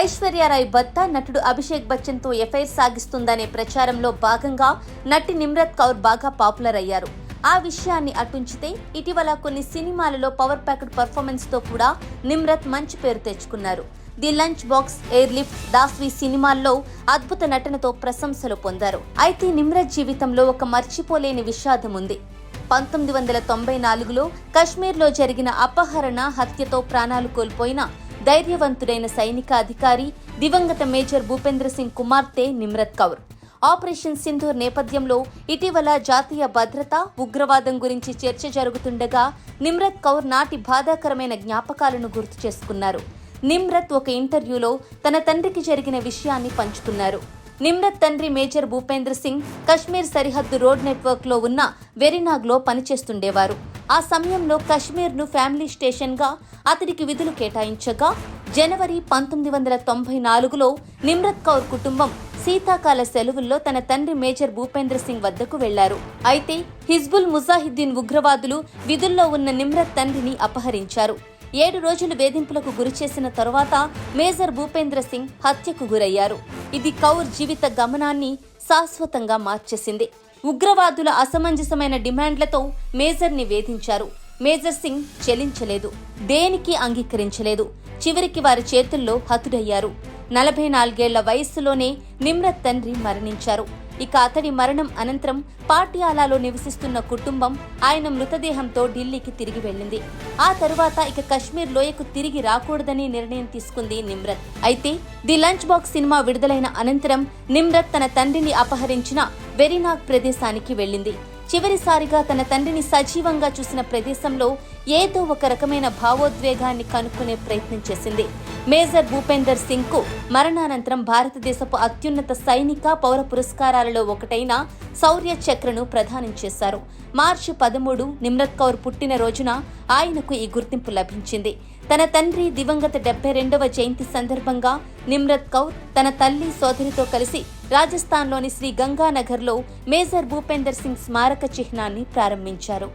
ఐశ్వర్యారాయ్ భర్త నటుడు అభిషేక్ బచ్చన్తో ఎఫ్ఐఆర్ సాగిస్తుందనే ప్రచారంలో భాగంగా నటి నిమ్రత్ కౌర్ బాగా పాపులర్ అయ్యారు. ఆ విషయాన్ని అటుంచితే ఇటీవల కొన్ని సినిమాలలో పవర్ ప్యాకెడ్ పర్ఫార్మెన్స్తో కూడా నిమ్రత్ మంచి పేరు తెచ్చుకున్నారు. The lunch box airlift Dasvi సినిమాల్లో అద్భుత నటనతో ప్రశంసలు పొందారు. అయితే నిమ్రత్ జీవితంలో ఒక మర్చిపోలేని విషాదం ఉంది. పంతొమ్మిది వందల తొంభై నాలుగులో కశ్మీర్లో జరిగిన అపహరణ హత్యతో ప్రాణాలు కోల్పోయిన ధైర్యవంతుడైన సైనిక అధికారి దివంగత మేజర్ భూపేంద్ర సింగ్ కుమార్తె నిమ్రత్ కౌర్. ఆపరేషన్ సింధూర్ నేపథ్యంలో ఇటీవల జాతీయ భద్రత ఉగ్రవాదం గురించి చర్చ జరుగుతుండగా నిమ్రత్ కౌర్ నాటి బాధాకరమైన జ్ఞాపకాలను గుర్తు చేసుకున్నారు. నిమ్రత్ ఒక ఇంటర్వ్యూలో తన తండ్రికి జరిగిన విషయాన్ని పంచుకున్నారు. నిమ్రత్ తండ్రి మేజర్ భూపేంద్ర సింగ్ కశ్మీర్ సరిహద్దు రోడ్ నెట్వర్క్లో ఉన్న వెరినాగ్లో పనిచేస్తుండేవారు. ఆ సమయంలో కశ్మీర్ను ఫ్యామిలీ స్టేషన్గా అతడికి విధులు కేటాయించగా జనవరి పంతొమ్మిది వందల తొంభై నాలుగులో నిమ్రత్ కౌర్ కుటుంబం శీతాకాల సెలవుల్లో తన తండ్రి మేజర్ భూపేంద్ర సింగ్ వద్దకు వెళ్ళారు. అయితే హిజ్బుల్ ముజాహిద్దీన్ ఉగ్రవాదులు విధుల్లో ఉన్న నిమ్రత్ తండ్రిని అపహరించారు. ఏడు రోజులు వేధింపులకు గురిచేసిన తరువాత మేజర్ భూపేంద్ర సింగ్ హత్యకు గురయ్యారు. ఇది కౌర్ జీవిత గమనాన్ని శాశ్వతంగా మార్చేసింది. ఉగ్రవాదుల అసమంజసమైన డిమాండ్లతో మేజర్ని వేధించారు. మేజర్ సింగ్ చెలించలేదు. దేనికి అంగీకరించలేదు. చివరికి వారి చేతుల్లో హతుడయ్యారు. నలభై నాలుగేళ్ళ వయస్సులోనే నిమ్రత్ తండ్రి మరణించారు. ఇక అతడి మరణం అనంతరం పాటియాలాలో నివసిస్తున్న కుటుంబం ఆయన మృతదేహంతో ఢిల్లీకి తిరిగి వెళ్ళింది. ఆ తరువాత ఇక కశ్మీర్ లోయకు తిరిగి రాకూడదని నిర్ణయం తీసుకుంది నిమ్రత్. అయితే ది లంచ్ బాక్స్ సినిమా విడుదలైన అనంతరం నిమ్రత్ తన తండ్రిని అపహరించిన వెరినాగ్ ప్రదేశానికి వెళ్ళింది. చివరిసారిగా తన తండ్రిని సజీవంగా చూసిన ప్రదేశంలో ఏదో ఒక రకమైన భావోద్వేగాన్ని కనుక్కునే ప్రయత్నం చేసింది. మేజర్ భూపేందర్ సింగ్కు మరణానంతరం భారతదేశపు అత్యున్నత సైనిక పౌర పురస్కారాలలో ఒకటైన శౌర్య చక్రను ప్రదానం చేశారు. మార్చి పదమూడు నిమ్రత్ కౌర్ పుట్టిన రోజున ఆయనకు ఈ గుర్తింపు లభించింది. తన తండ్రి దివంగత డెబ్బై రెండవ జయంతి సందర్భంగా నిమ్రత్ కౌర్ తన తల్లి సోదరితో కలిసి రాజస్థాన్లోని శ్రీ గంగానగర్లో మేజర్ భూపేందర్ సింగ్ స్మారక చిహ్నాన్ని ప్రారంభించారు.